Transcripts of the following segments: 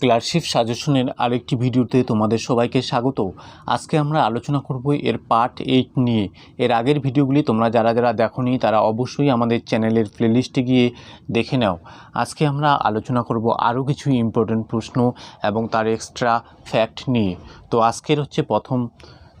ক্লারশিপ সাজেশনের আরেকটি ভিডিওতে তোমাদের সবাইকে স্বাগত। আজকে আমরা আলোচনা করব এর পার্ট এইট নিয়ে। এর আগের ভিডিওগুলি তোমরা যারা যারা দেখোনি, তারা অবশ্যই আমাদের চ্যানেলের প্লেলিস্টে গিয়ে দেখে নাও। আজকে আমরা আলোচনা করব আরও কিছু ইম্পর্টেন্ট প্রশ্ন এবং তার এক্সট্রা ফ্যাক্ট নিয়ে। তো আজকের হচ্ছে প্রথম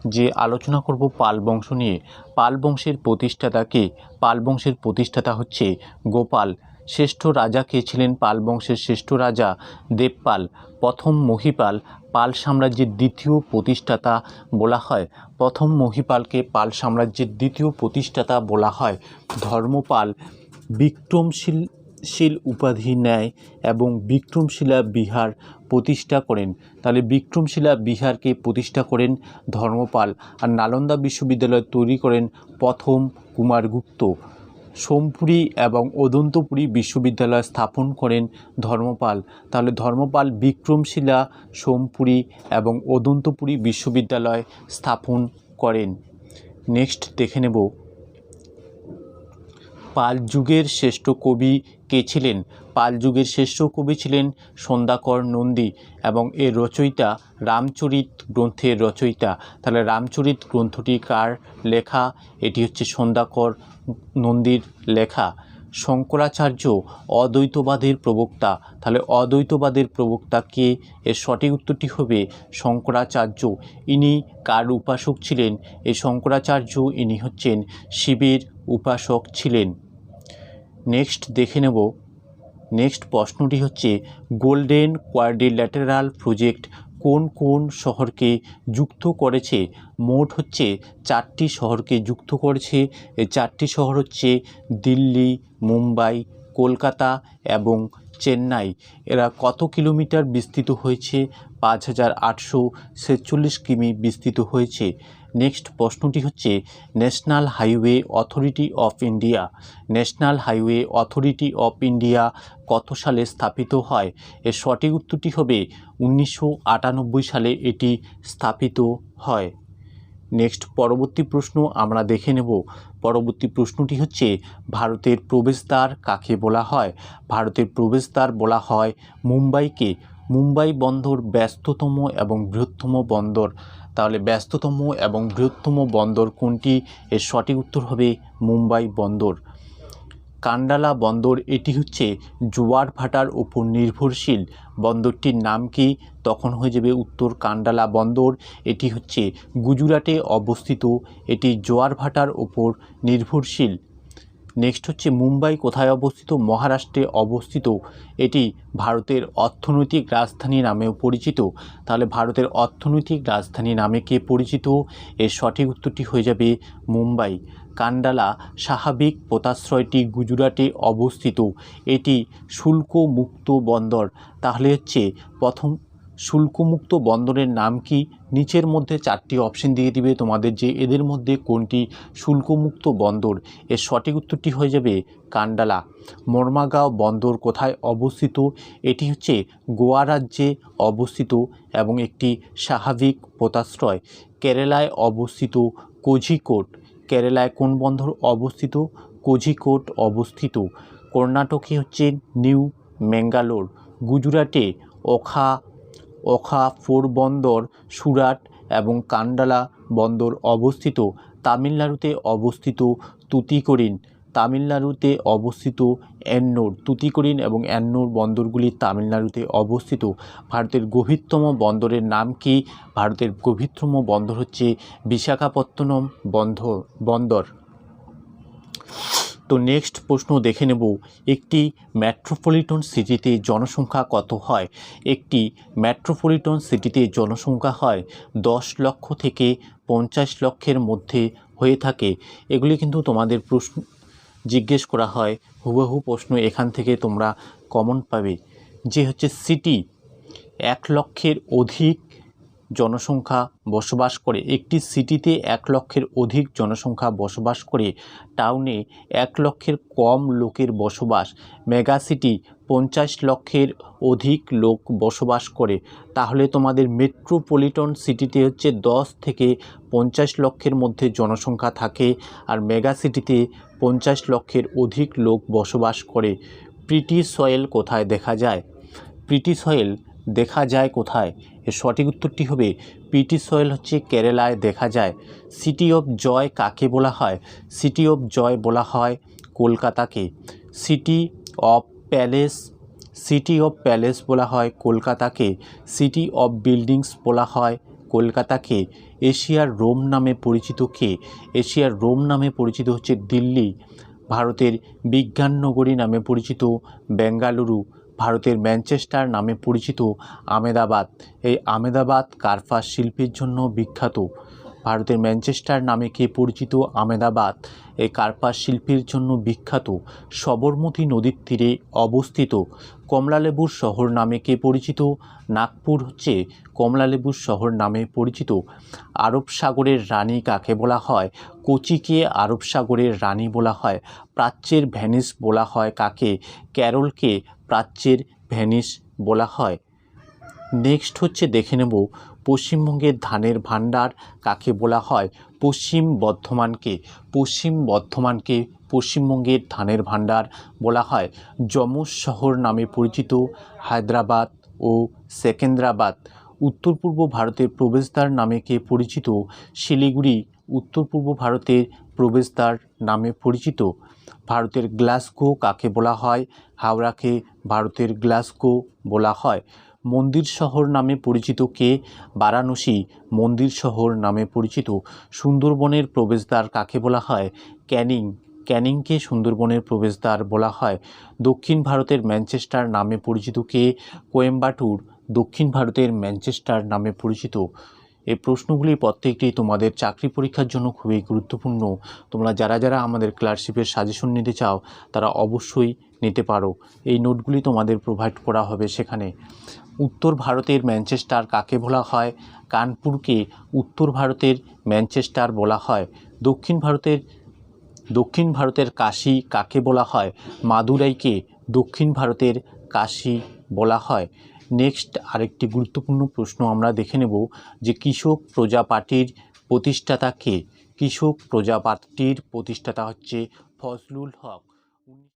যে আলোচনা করব পাল বংশ নিয়ে। পাল বংশের প্রতিষ্ঠাতা কে? পাল বংশের প্রতিষ্ঠাতা হচ্ছে গোপাল। শ্রেষ্ঠ রাজা কে ছিলেন পাল বংশের শ্রেষ্ঠ রাজা দেবপাল, প্রথম মহিপাল পাল সাম্রাজ্যের দ্বিতীয় প্রতিষ্ঠাতা বলা হয়। প্রথম মহিপালকে পাল সাম্রাজ্যের দ্বিতীয় প্রতিষ্ঠাতা বলা হয়। ধর্মপাল বিক্রমশীল শীল উপাধি নেয় এবং বিক্রমশিলা বিহার প্রতিষ্ঠা করেন। তাহলে বিক্রমশিলা বিহারকে প্রতিষ্ঠা করেন ধর্মপাল। আর নালন্দা বিশ্ববিদ্যালয় তৈরি করেন প্রথম কুমারগুপ্ত। সোমপুরী এবং অদন্তপুরী বিশ্ববিদ্যালয় স্থাপন করেন ধর্মপাল। তাহলে ধর্মপাল বিক্রমশিলা সোমপুরী এবং অদন্তপুরী বিশ্ববিদ্যালয় স্থাপন করেন। নেক্সট দেখে নেব। পাল যুগের শ্রেষ্ঠ কবি কে ছিলেন? পাল যুগের শ্রেষ্ঠ কবি ছিলেন সন্ধ্যাকর নন্দী এবং এর রচয়িতা রামচরিত গ্রন্থের রচয়িতা। তাহলে রামচরিত গ্রন্থটি কার লেখা? এটি হচ্ছে সন্ধ্যাকর নন্দীর লেখা। শঙ্করাচার্য অদ্বৈতবাদের প্রবক্তা। তাহলে অদ্বৈতবাদের প্রবক্তা কে? এর সঠিক উত্তরটি হবে শঙ্করাচার্য। ইনি কার উপাসক ছিলেন? এই শঙ্করাচার্য ইনি হচ্ছেন শিবের উপাসক ছিলেন। নেক্সট দেখে নেব। নেক্সট প্রশ্নটি হচ্ছে, গোল্ডেন কোয়ার্ডিল্যাটেরাল প্রজেক্ট কোন কোন শহরকে যুক্ত করেছে? মোট হচ্ছে চারটি শহরকে যুক্ত করেছে। এই চারটি শহর হচ্ছে দিল্লি, মুম্বাই, কলকাতা এবং চেন্নাই। এরা কত কিলোমিটার বিস্তৃত হয়েছে? পাঁচ হাজার আটশো ছেচল্লিশ কিমি বিস্তৃত হয়েছে। নেক্সট প্রশ্নটি হচ্ছে, national highway authority of India. National highway authority of India কত সালে স্থাপিত হয়? এর সঠিক উত্তরটি হবে, উনিশশো আটানব্বই সালে এটি স্থাপিত হয়। নেক্সট পরবর্তী প্রশ্ন আমরা দেখে নেব। পরবর্তী প্রশ্নটি হচ্ছে, ভারতের প্রবেশদ্বার কাকে বলা হয়? ভারতের প্রবেশদ্বার বলা হয় মুম্বাইকে। মুম্বাই বন্দর ব্যস্ততম এবং বৃহত্তম বন্দর। তাহলে ব্যস্ততম এবং বৃহত্তম বন্দর কোনটি? এর সঠিক উত্তর হবে মুম্বাই বন্দর। কান্ডালা বন্দর, এটি হচ্ছে জোয়ার ভাটার উপর নির্ভরশীল। বন্দরটির নাম কি? তখন হয়ে যাবে উত্তর কান্ডালা বন্দর। এটি হচ্ছে গুজরাটে অবস্থিত। এটি জোয়ার ভাটার ওপর নির্ভরশীল। নেক্সট হচ্ছে মুম্বাই কোথায় অবস্থিত মহারাষ্ট্রে অবস্থিত। এটি ভারতের অর্থনৈতিক রাজধানী নামেও পরিচিত। তাহলে ভারতের অর্থনৈতিক রাজধানী নামে কে পরিচিত? এর সঠিক উত্তরটি হয়ে যাবে মুম্বাই। কান্ডালা স্বাভাবিক পোতাশ্রয়টি গুজরাটে অবস্থিত। এটি শুল্ক মুক্ত বন্দর। তাহলে হচ্ছে প্রথম শুল্কমুক্ত বন্দরের নাম কি? নিচের মধ্যে চারটি অপশন দিয়ে দিবে তোমাদের যে এদের মধ্যে কোনটি শুল্কমুক্ত বন্দর? এর সঠিক উত্তরটি হয়ে যাবে কান্ডালা। মর্মাগাঁও বন্দর কোথায় অবস্থিত? এটি হচ্ছে গোয়া রাজ্যে অবস্থিত এবং একটি স্বাভাবিক পোতাশ্রয় কেরালায় অবস্থিত কোঝিকোট। কেরালায় কোন বন্দর অবস্থিত? কোঝিকোট অবস্থিত। কর্ণাটকে হচ্ছে নিউ ম্যাঙ্গালোর। গুজরাটে ওখা ওখা ফোর বন্দর, সুরাট এবং কান্ডালা বন্দর অবস্থিত। তামিলনাড়ুতে অবস্থিত তুতিকোরিন। তামিলনাড়ুতে অবস্থিত এন্নোর, তুতিকোরিন এবং এন্নোর বন্দরগুলি তামিলনাড়ুতে অবস্থিত। ভারতের গভীরতম বন্দরের নাম কি? ভারতের গভীরতম বন্দর হচ্ছে বিশাখাপত্তনম বন্ধ, বন্দর। তো নেক্সট প্রশ্ন দেখে নেব, একটি মেট্রোপলিটন সিটিতে জনসংখ্যা কত হয়? একটি মেট্রোপলিটন সিটিতে জনসংখ্যা হয় দশ লক্ষ থেকে পঞ্চাশ লক্ষের মধ্যে হয়ে থাকে। এগুলি কিন্তু তোমাদের প্রশ্ন জিজ্ঞেস করা হয়, হুবহু প্রশ্ন এখান থেকে তোমরা কমন পাবে। যে হচ্ছে সিটি এক লক্ষের অধিক জনসংখ্যা বসবাস করে। একটি সিটিতে এক লক্ষের অধিক জনসংখ্যা বসবাস করে, টাউনে এক লক্ষের কম লোকের বসবাস, মেগা সিটি পঞ্চাশ লক্ষের অধিক লোক বসবাস করে। তাহলে তোমাদের মেট্রোপলিটন সিটিতে হচ্ছে দশ থেকে পঞ্চাশ লক্ষের মধ্যে জনসংখ্যা থাকে আর মেগা সিটিতে পঞ্চাশ লক্ষের অধিক লোক বসবাস করে। প্রিটি সয়েল কোথায় দেখা যায়? প্রিটি সয়েল দেখা যায় কোথায়? এর সঠিক উত্তরটি হবে পিটি সয়েল হচ্ছে কেরালায় দেখা যায়। সিটি অফ জয় কাকে বলা হয়? সিটি অফ জয় বলা হয় কলকাতাকে। City of palace city of palace বলা হয় কলকাতাকে। সিটি অফ বিল্ডিংস বলা হয় কলকাতাকে। এশিয়ার রোম নামে পরিচিত কে? এশিয়ার রোম নামে পরিচিত হচ্ছে দিল্লি। ভারতের বিজ্ঞান নগরী নামে পরিচিত বেঙ্গালুরু। ভারতের ম্যানচেস্টার নামে পরিচিত আমেদাবাদ। এই আমেদাবাদ কার্পাস শিল্পের জন্য বিখ্যাত। ভারতের ম্যানচেস্টার নামে কে পরিচিত আমেদাবাদ? এই কার্পাস শিল্পের জন্য বিখ্যাত সবরমতী নদীর তীরে অবস্থিত কমলালেবুর শহর নামে কে পরিচিত? নাগপুর হচ্ছে কমলালেবুর শহর নামে পরিচিত। আরব সাগরের রানী কাকে বলা হয়? কোচিকে আরব সাগরের রানী বলা হয়। প্রাচ্যের ভ্যানিস বলা হয় কাকে? ক্যারলকে প্রাচ্যের ভ্যানিস বলা হয়। নেক্সট হচ্ছে দেখে নেব পশ্চিমবঙ্গের ধানের ভাণ্ডার কাকে বলা হয়। পশ্চিম বর্ধমানকে পশ্চিম বর্ধমানকে পশ্চিমবঙ্গের ধানের ভাণ্ডার বলা হয়। যমজ শহর নামে পরিচিত হায়দ্রাবাদ ও সেকেন্দ্রাবাদ। উত্তর পূর্ব ভারতের প্রবেশদ্বার নামে কে পরিচিত? শিলিগুড়ি, উত্তর পূর্ব ভারতের প্রবেশদ্বার নামে পরিচিত। ভারতের গ্লাসগো কাকে বলা হয়? হাওড়াকে ভারতের গ্লাসগো বলা হয়। মন্দির শহর নামে পরিচিত কে? বারাণসী মন্দির শহর নামে পরিচিত। সুন্দরবনের প্রবেশদ্বার কাকে বলা হয়? ক্যানিং। ক্যানিংকে সুন্দরবনের প্রবেশদ্বার বলা হয়। দক্ষিণ ভারতের ম্যানচেস্টার নামে পরিচিত কে? কোয়েম্বাটুর। দক্ষিণ ভারতের ম্যানচেস্টার নামে পরিচিত। এই প্রশ্নগুলি প্রত্যেকটি তোমাদের চাকরি পরীক্ষার জন্য খুবই গুরুত্বপূর্ণ। তোমরা যারা যারা আমাদের ক্লাসশিপের সাজেশন নিতে চাও, তারা অবশ্যই নিতে পারো। এই নোটগুলি তোমাদের প্রোভাইড করা হবে সেখানে। উত্তর ভারতের ম্যানচেস্টার কাকে বলা হয়? কানপুরকে উত্তর ভারতের ম্যানচেস্টার বলা হয়। দক্ষিণ ভারতের দক্ষিণ ভারতের কাশি কাকে বলা হয়? মাদুরাইকে দক্ষিণ ভারতের কাশি বলা হয়। নেক্সট আরেকটি গুরুত্বপূর্ণ প্রশ্ন আমরা দেখে নেব যে কৃষক প্রজা পার্টির প্রতিষ্ঠাতা কে? কৃষক প্রজা পার্টির প্রতিষ্ঠাতা হচ্ছে ফজলুল হক।